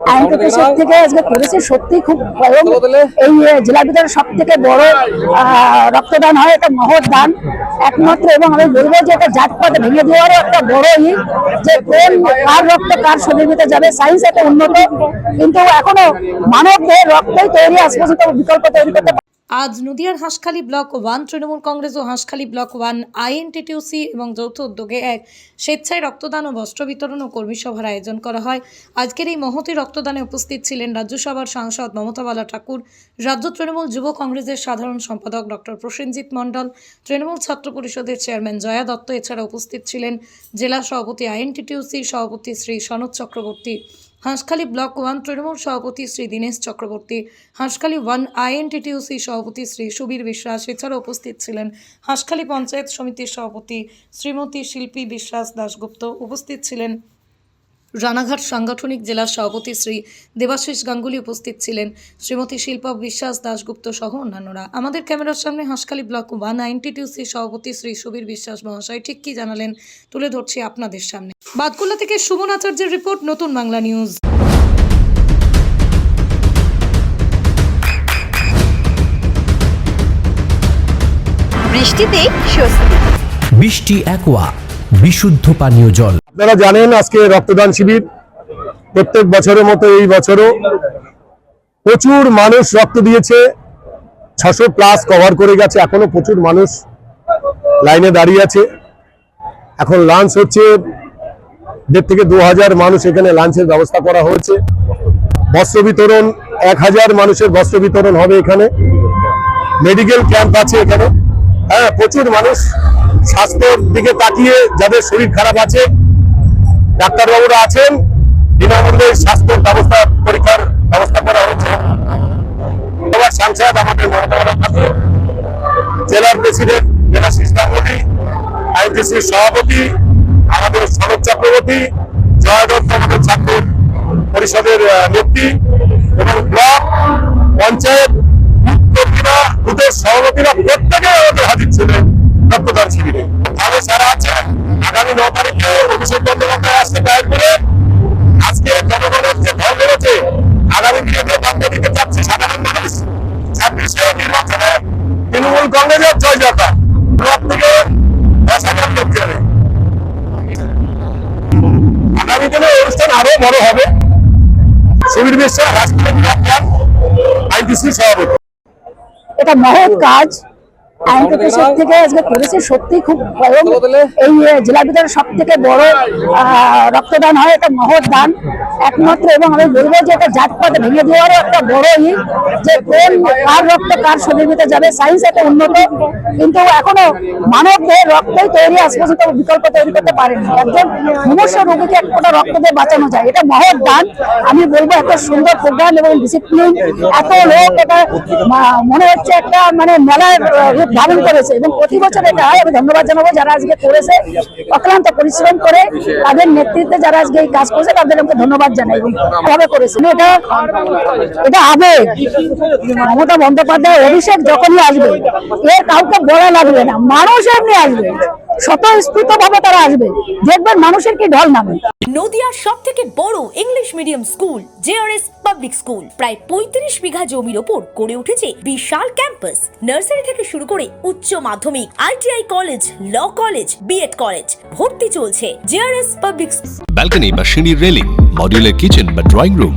আইন থেকে আজকে করেছে সত্যি খুব এই জেলার ভিতরে সব থেকে বড় রক্তদান হয় এটা মহৎ দান। একমাত্র এবং আমি বলব যে এটা জাতপাত ভেঙে দেওয়ারও একটা বড় ই যে কোন কার রক্ত কার শরীর ভিতরে যাবে সায়েন্স একটা উন্নত। কিন্তু এখনও মানবদের রক্তই তৈরি আজ পর্যন্ত বিকল্প তৈরি করতে আজ নদিয়ার হাঁসখালী ব্লক ওয়ান, তৃণমূল কংগ্রেস ও হাঁসখালী ব্লক ওয়ান, আইএনটিটিউসি এবং যৌথ উদ্যোগে এক স্বেচ্ছায় রক্তদান ও বস্ত্র বিতরণ ও কর্মী সভার আয়োজন করা হয়। আজকের এই মহতি রক্তদানে উপস্থিত ছিলেন রাজ্যসভার সাংসদ মমতা বালা ঠাকুর, রাজ্য তৃণমূল যুব কংগ্রেসের সাধারণ সম্পাদক ডক্টর প্রসেনজিৎ মণ্ডল, তৃণমূল ছাত্র পরিষদের চেয়ারম্যান জয়া দত্ত, এছাড়া উপস্থিত ছিলেন জেলা সভাপতি আইএনটিটিউসি সভাপতি শ্রী সনদ চক্রবর্তী। হাঁসখালী ব্লক ওয়ান তৃণমূল সভাপতি শ্রী দীনেশ চক্রবর্তী, হাঁসখালী ওয়ান আইএনটিটিউসি সভাপতি শ্রী সুবীর বিশ্বাস এছাড়া উপস্থিত ছিলেন হাঁসখালী পঞ্চায়েত সমিতির সভাপতি শ্রীমতী শিল্পী বিশ্বাস দাশগুপ্ত, উপস্থিত ছিলেন রানাঘাট সাংগঠনিক জেলার সভাপতি শ্রী দেবাশিস গাঙ্গুলি উপস্থিত ছিলেন। শ্রীমতী শিল্পা বিশ্বাস দাশগুপ্ত সহ অন্যান্যরা। আমাদের ক্যামেরার সামনে হাঁসখালী ব্লক ওয়ান আইনটিটিউসি সভাপতি শ্রী সুবীর বিশ্বাস মহাশয়। ঠিক কি জানালেন? তুলে ধরছি আপনাদের সামনে। বাদকুল্লা থেকে সুমন আচার্যের রিপোর্ট নতুন বাংলা নিউজ। বৃষ্টিতে স্বস্তি। বৃষ্টি অ্যাকোয়া বিশুদ্ধ পানীয় জল। আপনারা জানেন আজকে রক্তদান শিবির। প্রত্যেক বছরের মতো এই বছরও প্রচুর মানুষ রক্ত দিয়েছে। ছশো প্লাস কভার করে গেছে, এখনও প্রচুর মানুষ লাইনে দাঁড়িয়ে আছে। এখন লাঞ্চ হচ্ছে, দেড় থেকে দু হাজার মানুষ এখানে লাঞ্চের ব্যবস্থা করা হয়েছে। বস্ত্র বিতরণ, এক হাজার মানুষের বস্ত্র বিতরণ হবে এখানে। মেডিকেল ক্যাম্প আছে এখানে। হ্যাঁ প্রচুর মানুষ স্বাস্থ্যের দিকে তাকিয়ে যাদের শরীর খারাপ আছে ডাক্তারবাবুরা আছেন বিনামূল্যে স্বাস্থ্য ব্যবস্থা পরীক্ষার ব্যবস্থা করা সবার সাংসদ আমাদের মমতা ঠাকুর, জেলার প্রেসিডেন্ট জেলাশিস গাঙ্গুলি আইনটিসির সভাপতি আমাদের শরৎ চক্রবর্তী জয় দত্ত আমাদের ছাত্র পরিষদের নেত্রী এবং ব্লক পঞ্চায়েত সভাপতিরা অনুষ্ঠান আরও হবে। এটা মহৎ কাজ। আইন প্রতিষ্ঠান থেকে আজকে করেছে সত্যি খুব এবং এই জেলার ভিতরে সব থেকে বড় রক্তদান হয় এটা মহৎ দান। একমাত্র এবং আমি বলব যে এটা জাতপাত ভেঙে দেওয়ারও একটা বড় ই যে কোন কার রক্ত কার শরীর ভিতরে যাবে সায়েন্স একটা উন্নত। কিন্তু এখনও মানবদের রক্তই তৈরি আজ পর্যন্ত বিকল্প তৈরি করতে পারেনি। একজন মুমূর্ষ রোগীকে এক ফোঁটা রক্ত দিয়ে বাঁচানো যায়। এটা মহৎ দান। আমি বলব এত সুন্দর প্রোগ্রাম এবং ডিসিপ্লিন এত লোক এটা মনে হচ্ছে একটা মানে মেলার ধারণ করেছে এবং প্রতি বছর এটা হয়। আমি ধন্যবাদ জানাব যারা আজকে করেছে, অক্লান্ত পরিশ্রম করে তাদের নেতৃত্বে যারা আজকে এই কাজ করেছে, তাদের আমাকে ধন্যবাদ জানাই এবং ভাবে করেছে। এটা এটা আবেগ। মমতা বন্দ্যোপাধ্যায় অভিষেক যখনই আসবে, এর কাউকে বলা লাগবে না, মানুষ এমনি আসবে। স্বতঃস্ফূর্ত ভাবে তারা আসবে। দেখবেন মানুষের কি ঢল নামে। নদিয়ার সব থেকে বড় English medium school JRS public school. প্রায় পঁয়ত্রিশ বিঘা জমির ওপর গড়ে উঠেছে বিশাল ক্যাম্পাস। নার্সারি থেকে শুরু করে উচ্চ মাধ্যমিক ITI college law college BEd college ভর্তি চলছে জেআরএস পাবলিক ব্যালকনি বা সিঁড়ির রেলিং মডিউলার কিচেন বা ড্রয়িং রুম